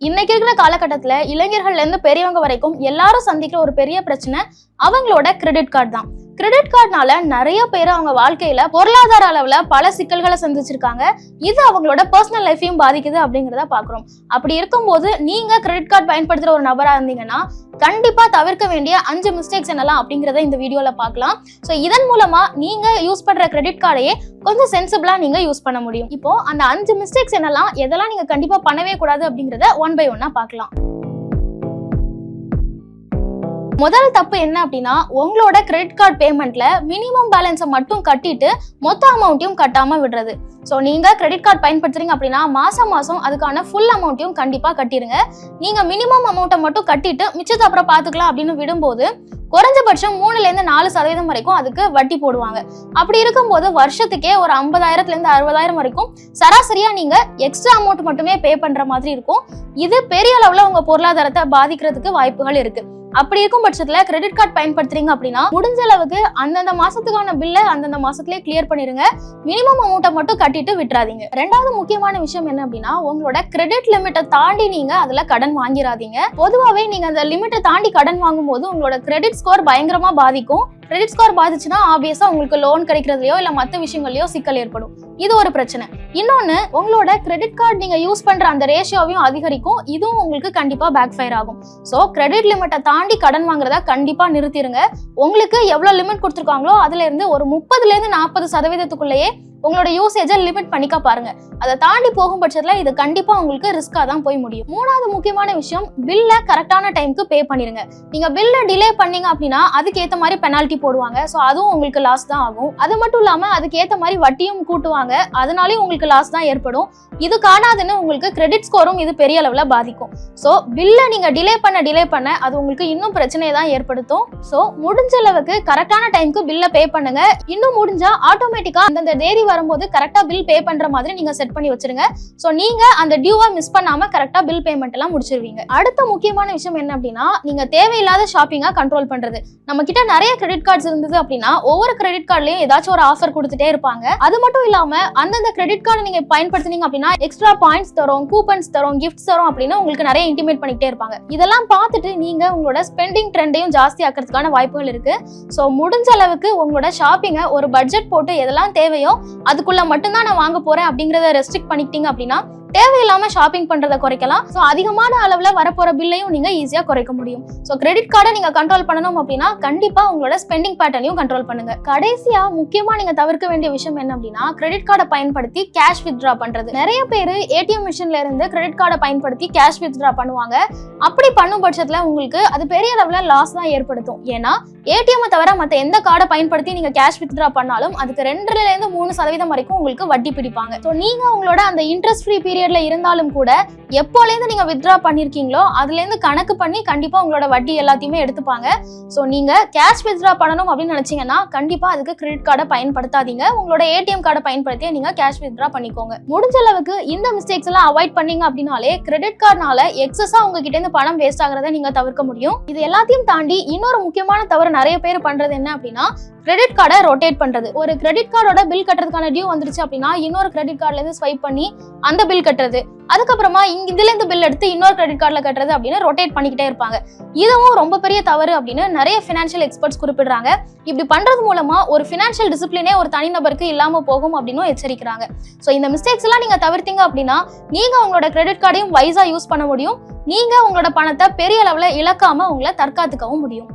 இன்னைக்கு இருக்கிற காலகட்டத்துல இளைஞர்கள்ல இருந்து பெரியவங்க வரைக்கும் எல்லாரும் சந்திக்கிற ஒரு பெரிய பிரச்சனை அவங்களோட கிரெடிட் கார்டு தான். கிரெடிட் கார்டுனால நிறைய பேர் அவங்க வாழ்க்கையில பொருளாதார அளவுல பல சிக்கல்களை சந்திச்சிருக்காங்க. இது அவங்களோட பர்சனல் லைஃபையும் பாதிக்குது அப்படிங்கிறத பாக்குறோம். அப்படி இருக்கும்போது நீங்க கிரெடிட் கார்டு பயன்படுத்துற ஒரு நபரா இருந்தீங்கன்னா கண்டிப்பா தவிர்க்க வேண்டிய அஞ்சு மிஸ்டேக்ஸ் என்னலாம் அப்படிங்கறத இந்த வீடியோல பார்க்கலாம் ஸோ இதன் மூலமா நீங்க யூஸ் பண்ற கிரெடிட் கார்டையே கொஞ்சம் சென்சிபிளா நீங்க யூஸ் பண்ண முடியும். இப்போ அந்த அஞ்சு மிஸ்டேக்ஸ் என்னலாம் எதெல்லாம் நீங்க கண்டிப்பா பண்ணவே கூடாது அப்படிங்கறத ஒன் பை ஒன்னா பார்க்கலாம் முதல் தப்பு என்ன அப்படின்னா உங்களோட கிரெடிட் கார்டு பேமெண்ட்ல மினிமம் பேலன்ஸை மட்டும் கட்டிட்டு மொத்த அமௌண்ட்டையும் கட்டாம விடுறது. ஸோ நீங்க கிரெடிட் கார்டு பயன்படுத்துறீங்க அப்படின்னா மாசம் மாசம் அதுக்கான ஃபுல் அமௌண்ட்டையும் கண்டிப்பா கட்டிடுங்க நீங்க மினிமம் அமௌண்ட்டை மட்டும் கட்டிட்டு மிச்சத்தை அப்புறம் பாத்துக்கலாம் அப்படின்னு விடும்போது குறைஞ்சபட்சம் மூணுல இருந்து நாலு சதவீதம் வரைக்கும் அதுக்கு வட்டி போடுவாங்க. அப்படி இருக்கும்போது வருஷத்துக்கே ஒரு ஐம்பதாயிரத்துல இருந்து அறுபதாயிரம் வரைக்கும் சராசரியா நீங்க எக்ஸ்ட்ரா அமௌண்ட் மட்டுமே பே பண்ற மாதிரி இருக்கும். இது பெரிய அளவுல உங்க பொருளாதாரத்தை பாதிக்கிறதுக்கு வாய்ப்புகள் இருக்கு. அப்படி இருக்கும் பட்சத்துல கிரெடிட் கார்டு பயன்படுத்துறீங்க அப்படின்னா முடிஞ்ச அளவுக்கு அந்தந்த மாசத்துக்கான பில்லை அந்தந்த மாசத்துலயே கிளியர் பண்ணிருங்க. மினிமம் அமௌண்ட்டை மட்டும் கட்டிட்டு விட்டுறாதீங்க. ரெண்டாவது முக்கியமான விஷயம் என்ன அப்படின்னா உங்களோட கிரெடிட் லிமிட்டை தாண்டி நீங்க அதுல கடன் வாங்கிடாதீங்க பொதுவாகவே நீங்க அந்த லிமிட்டை தாண்டி கடன் வாங்கும்போது உங்களோட கிரெடிட் ஸ்கோர் பயங்கரமா பாதிக்கும். கிரெடிட் ஸ்கோர் பாதிச்சுன்னா ஆப்வியஸா உங்களுக்கு லோன் கிடைக்கிறதுலயோ இல்ல மத்த விஷயங்களையோ சிக்கல் ஏற்படும். இது ஒரு பிரச்சனை. இன்னொன்னு உங்களோட கிரெடிட் கார்டு நீங்க யூஸ் பண்ற அந்த ரேஷியோவையும் அதிகரிக்கும். இதுவும் உங்களுக்கு கண்டிப்பா பேக் ஃபயர் ஆகும் ஸோ கிரெடிட் லிமிட்டை தாண்டி கடன் வாங்குறதா கண்டிப்பா நிறுத்திடுங்க உங்களுக்கு எவ்வளவு லிமிட் கொடுத்துருக்காங்களோ அதுல இருந்து ஒரு முப்பதுல இருந்து நாற்பது சதவீதத்துக்குள்ளேயே உங்களோட யூசேஜை லிமிட் பண்ணிக்க பாருங்க. அதை தாண்டி போகும் பட்சத்தில் இது கண்டிப்பாக உங்களுக்கு ரிஸ்க்காக தான் போய் முடியும். மூணாவது முக்கியமான விஷயம் பில்லை கரெக்டான டைம்க்கு பே பண்ணிடுங்க நீங்கள் பில்லை டிலே பண்ணீங்க அப்படின்னா அதுக்கேற்ற மாதிரி பெனால்ட்டி போடுவாங்க. ஸோ அதுவும் உங்களுக்கு லாஸ் தான் ஆகும். அது மட்டும் இல்லாமல் அதுக்கேற்ற மாதிரி வட்டியும் கூட்டுவாங்க. அதனாலேயும் உங்களுக்கு லாஸ் தான் ஏற்படும். இது காணாதுன்னு உங்களுக்கு கிரெடிட் ஸ்கோரும் இது பெரிய அளவில் பாதிக்கும். ஸோ பில்லை நீங்கள் டிலே பண்ண டிலே பண்ண அது உங்களுக்கு இன்னும் பிரச்சனையை தான் ஏற்படுத்தும். ஸோ முடிஞ்ச அளவுக்கு கரெக்டான டைம்க்கு பில்லை பே பண்ணுங்க. இன்னும் முடிஞ்சா ஆட்டோமேட்டிக்காக அந்தந்த தேதி வரும்போது கரெக்டா பில் பே பண்ற மாதிரி நீங்க செட் பண்ணி வச்சிருங்க. ஸோ நீங்க அந்த டியூவை மிஸ் பண்ணாம கரெக்டா பில் பேமெண்ட் எல்லாம் முடிச்சிருவீங்க. அடுத்த முக்கியமான விஷயம் என்ன அப்படின்னா நீங்க தேவையில்லாத ஷாப்பிங்கா கண்ட்ரோல் பண்றது. நம்ம கிட்ட நிறைய கிரெடிட் கார்ட்ஸ் இருந்தது அப்படின்னா ஒவ்வொரு கிரெடிட் கார்டுலயும் ஏதாச்சும் ஒரு ஆஃபர் கொடுத்துட்டே இருப்பாங்க. அது மட்டும் இல்லாம அந்தந்த கிரெடிட் கார்டு நீங்க பயன்படுத்துனீங்க அப்படின்னா எக்ஸ்ட்ரா பாயிண்ட்ஸ் தரும் கூப்பன்ஸ் தரும் கிஃப்ட்ஸ் தரும் அப்படின்னு உங்களுக்கு நிறைய இன்டிமேட் பண்ணிக்கிட்டே இருப்பாங்க. இதெல்லாம் பார்த்துட்டு நீங்க உங்களோட ஸ்பெண்டிங் ட்ரெண்டையும் ஜாஸ்தி ஆக்கிறதுக்கான வாய்ப்புகள் இருக்கு. ஸோ முடிஞ்ச அளவுக்கு உங்களோட ஷாப்பிங்கை ஒரு பட்ஜெட் போட்டு எதெல்லாம் தேவையோ அதுக்குள்ள மட்டும்தான் நான் வாங்க போறேன் அப்படிங்கறத ரெஸ்ட்ரிக்ட் பண்ணிக்கிட்டீங்க அப்படின்னா தேவையில்லாம ஷாப்பிங் பண்றதை குறைக்கலாம். ஸோ அதிகமான அளவுல வரப்போற பில்லையும் நீங்க ஈஸியா குறைக்க முடியும். ஸோ கிரெடிட் கார்டை நீங்க கண்ட்ரோல் பண்ணணும் அப்படின்னா கண்டிப்பா உங்களோட ஸ்பெண்டிங் பேட்டர்னையும் கண்ட்ரோல் பண்ணுங்க. கடைசியா முக்கியமா நீங்க தவிர்க்க வேண்டிய விஷயம் என்ன அப்படின்னா கிரெடிட் கார்டை பயன்படுத்தி கேஷ் வித்ட்ரா பண்றது. நிறைய பேர் ஏடிஎம் மிஷின்ல இருந்து கிரெடிட் கார்டை பயன்படுத்தி கேஷ் வித்ட்ரா பண்ணுவாங்க. அப்படி பண்ணும் பட்சத்துல உங்களுக்கு அது பெரிய அளவுல லாஸ் தான் ஏற்படுத்தும். ஏன்னா ஏடிஎம் தவிர மற்ற எந்த கார்டை பயன்படுத்தி நீங்க கேஷ் வித்ட்ரா பண்ணாலும் அதுக்கு ரெண்டுல இருந்து மூணு சதவீதம் வரைக்கும் உங்களுக்கு வட்டி பிடிப்பாங்க. ஸோ நீங்க உங்களோட அந்த இன்ட்ரெஸ்ட் ஃப்ரீ பீரியட்ல இருந்தாலும் கூட எப்போலேருந்து நீங்க வித்ட்ரா பண்ணிருக்கீங்களோ அதுல இருந்து கணக்கு பண்ணி கண்டிப்பா உங்களோட வட்டி எல்லாத்தையுமே எடுத்துப்பாங்க. ஸோ நீங்க கேஷ் வித்ட்ரா பண்ணணும் அப்படின்னு நினைச்சீங்கன்னா கண்டிப்பா அதுக்கு கிரெடிட் கார்டை பயன்படுத்தாதீங்க. உங்களோட ஏடிஎம் கார்டை பயன்படுத்தி நீங்க கேஷ் வித்ட்ரா பண்ணிக்கோங்க. முடிஞ்ச அளவுக்கு இந்த மிஸ்டேக்ஸ் எல்லாம் அவாய்ட் பண்ணீங்க அப்படின்னாலே கிரெடிட் கார்டுனால எக்ஸஸா உங்ககிட்ட இருந்து பணம் வேஸ்ட் ஆகிறத நீங்க தவிர்க்க முடியும். இது எல்லாத்தையும் தாண்டி இன்னொரு முக்கியமான தவறு நிறைய பேர் பண்றது என்ன அப்படின்னா கிரெடிட் கார்டை ரொட்டேட் பண்றது. ஒரு கிரெடிட் கார்டோட பில் கட்டுறதுக்கான டியூ வந்துருச்சு அப்படின்னா இன்னொரு கிரெடிட் கார்டுல இருந்து ஸ்வைப் பண்ணி அந்த பில் கட்டுறது. அதுக்கப்புறமா இங்க இதுல இருந்து பில் எடுத்து இன்னொரு கிரெடிட் கார்டுல கட்டுறது அப்படின்னு ரொட்டேட் பண்ணிக்கிட்டே இருப்பாங்க. இதுவும் ரொம்ப பெரிய தவறு அப்படின்னு நிறைய ஃபினான்ஷியல் எக்ஸ்பர்ட்ஸ் குறிப்பிடுறாங்க. இப்படி பண்றது மூலமா ஒரு ஃபினான்ஷியல் டிசிப்ளினே ஒரு தனிநபருக்கு இல்லாம போகும் அப்படின்னு எச்சரிக்கிறாங்க. ஸோ இந்த மிஸ்டேக்ஸ் எல்லாம் நீங்க தவிர்த்தீங்க அப்படின்னா நீங்க உங்களோட கிரெடிட் கார்டையும் வைஸா யூஸ் பண்ண முடியும். நீங்க உங்களோட பணத்தை பெரிய அளவுல இழக்காம உங்களை தற்காத்துக்கவும் முடியும்.